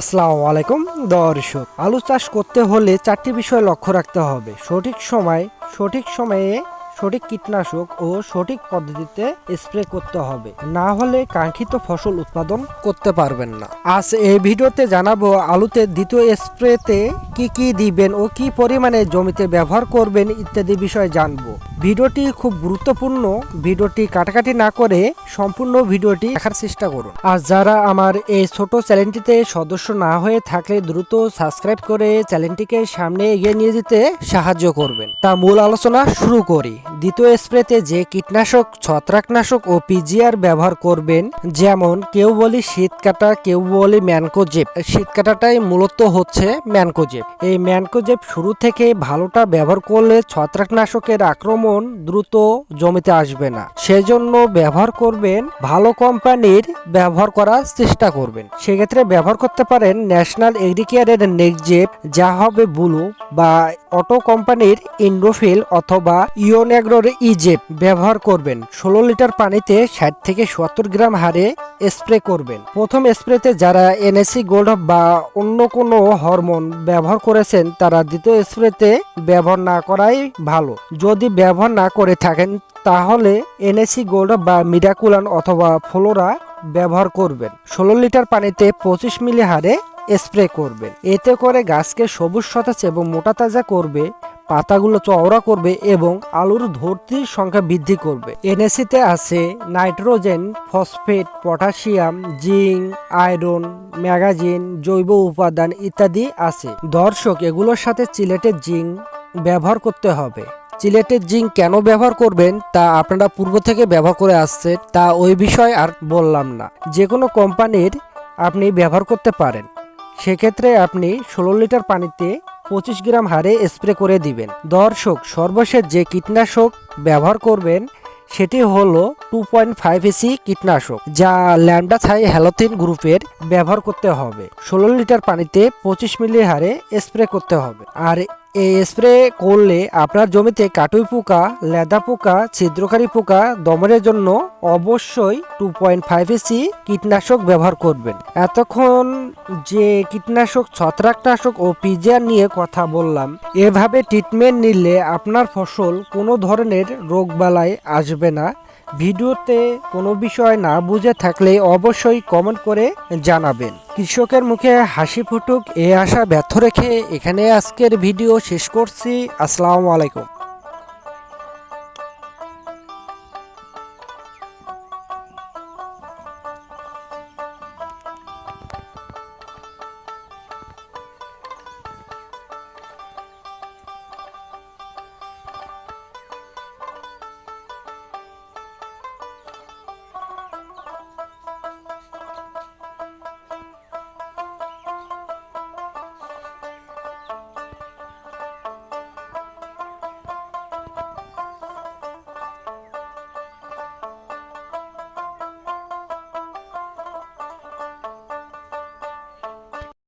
আসসালামু আলাইকুম দর্শক। আলু চাষ করতে হলে চারটি বিষয় লক্ষ্য রাখতে হবে। সঠিক সময়, সঠিক সময়ে সঠিক কীটনাশক ও সঠিক পদ্ধতিতে স্প্রে করতে হবে। না হলে কাঙ্ক্ষিত ফসল উৎপাদন করতে পারবেন না। আজ এই ভিডিওতে জানাব আলুতে দ্বিতীয় স্প্রেতে কি কি দিবেন ও কি পরিমাণে জমিতে ব্যবহার করবেন ইত্যাদি বিষয়ে জানব। ভিডিওটি খুব গুরুত্বপূর্ণ। ভিডিওটি কাটাকাটি না করে সম্পূর্ণ ভিডিওটি দেখার চেষ্টা করুন। আর যারা আমার এই ছোট চ্যানেলটিতে সদস্য না হয়ে থাকলে দ্রুত সাবস্ক্রাইব করে চ্যানেলটিকে সামনে এগিয়ে নিয়ে যেতে সাহায্য করবেন। তা মূল আলোচনা শুরু করি। দ্বিতীয় স্প্রেতে যে কীটনাশক, ছত্রাকনাশক ও পিজিআর ব্যবহার করবেন, যেমন কেউ বলি শীত কাটা কেউ বলি ম্যানকোজেপ শীত কাটাটাই মূলত হচ্ছে ম্যানকোজেপ এই ম্যানকোজেপ শুরু থেকে ভালোটা ব্যবহার করলে ছত্রাকনাশকের আক্রমণ দ্রুত জমিতে আসবে না। সেজন্য ব্যবহার করবেন, ভালো কোম্পানির ব্যবহার করার চেষ্টা করবেন। সেক্ষেত্রে ব্যবহার করতে পারেন ন্যাশনাল এগ্রিকেয়ারের নেকজেপ যা হবে ব্লু, বা অটো কোম্পানির ইন্ডোফিল অথবা ইওনেগ্রোর ইজেপ ব্যবহার করবেন। ষোলো লিটার পানিতে ষাট থেকে সত্তর গ্রাম হারে স্প্রে করবেন। প্রথম স্প্রেতে যারা এনএসসি গোল্ড বা অন্য কোনো হরমোন ব্যবহার করেছেন, তারা দ্বিতীয় স্প্রেতে ব্যবহার না করাই ভালো। যদি ব্যবহার না করে থাকেন, তাহলে এনএসি গোল্ড বা মিরাকুলান অথবা ফ্লোরা ব্যবহার করবেন। ষোলো লিটার পানিতে পঁচিশ মিলি হারে স্প্রে করবেন। এতে করে গাছকে সবুজ, সতেজ এবং মোটা তাজা করবে পাতাগুলো চওড়া করবে এবং আলুর ধরতির সংখ্যা বৃদ্ধি করবে। এনএসিতে আছে nitrogen, phosphate, potassium, zinc, iron, magazine, জৈব উপাদান ইত্যাদি আছে। দর্শক, এগুলোর সাথে চিলেটের জিঙ্ক ব্যবহার করতে হবে। চিলেটের জিঙ্ক কেন ব্যবহার করবেন তা আপনারা পূর্ব থেকে ব্যবহার করে আসছেন, তা ওই বিষয় আর বললাম না। যে কোনো কোম্পানির আপনি ব্যবহার করতে পারেন। সেক্ষেত্রে আপনি ষোলো লিটার পানিতে পঁচিশ গ্রাম হারে স্প্রে করে দিবেন। দর্শক, সর্বশেষ যে কীটনাশক ব্যবহার করবেন, সেটি হলো টু পয়েন্ট ফাইভ এসি কীটনাশক, যা ল্যান্ডাথাই হ্যালোথিন গ্রুপের ব্যবহার করতে হবে। ষোলো লিটার পানিতে পঁচিশ মিলি হারে স্প্রে করতে হবে। আর এই স্প্রে করলে আপনার জমিতে কাটুই পোকা, লেদা পোকা, ছিদ্রকারী পোকা, দমনের জন্য অবশ্যই টু পয়েন্ট ফাইভ এসি কীটনাশক ব্যবহার করবেন। এতক্ষণ যে কীটনাশক, ছত্রাকনাশক ও পিজিআর নিয়ে কথা বললাম, এভাবে ট্রিটমেন্ট নিলে আপনার ফসল কোনো ধরনের রোগবালাই আসবে না। ভিডিওতে কোনো বিষয় না বুঝে থাকলে অবশ্যই কমেন্ট করে জানাবেন। কৃষকের মুখে হাসি ফুটুক, এ আশা ব্যর্থ রেখে এখানে আজকের ভিডিও শেষ করছি। আসসালামু আলাইকুম।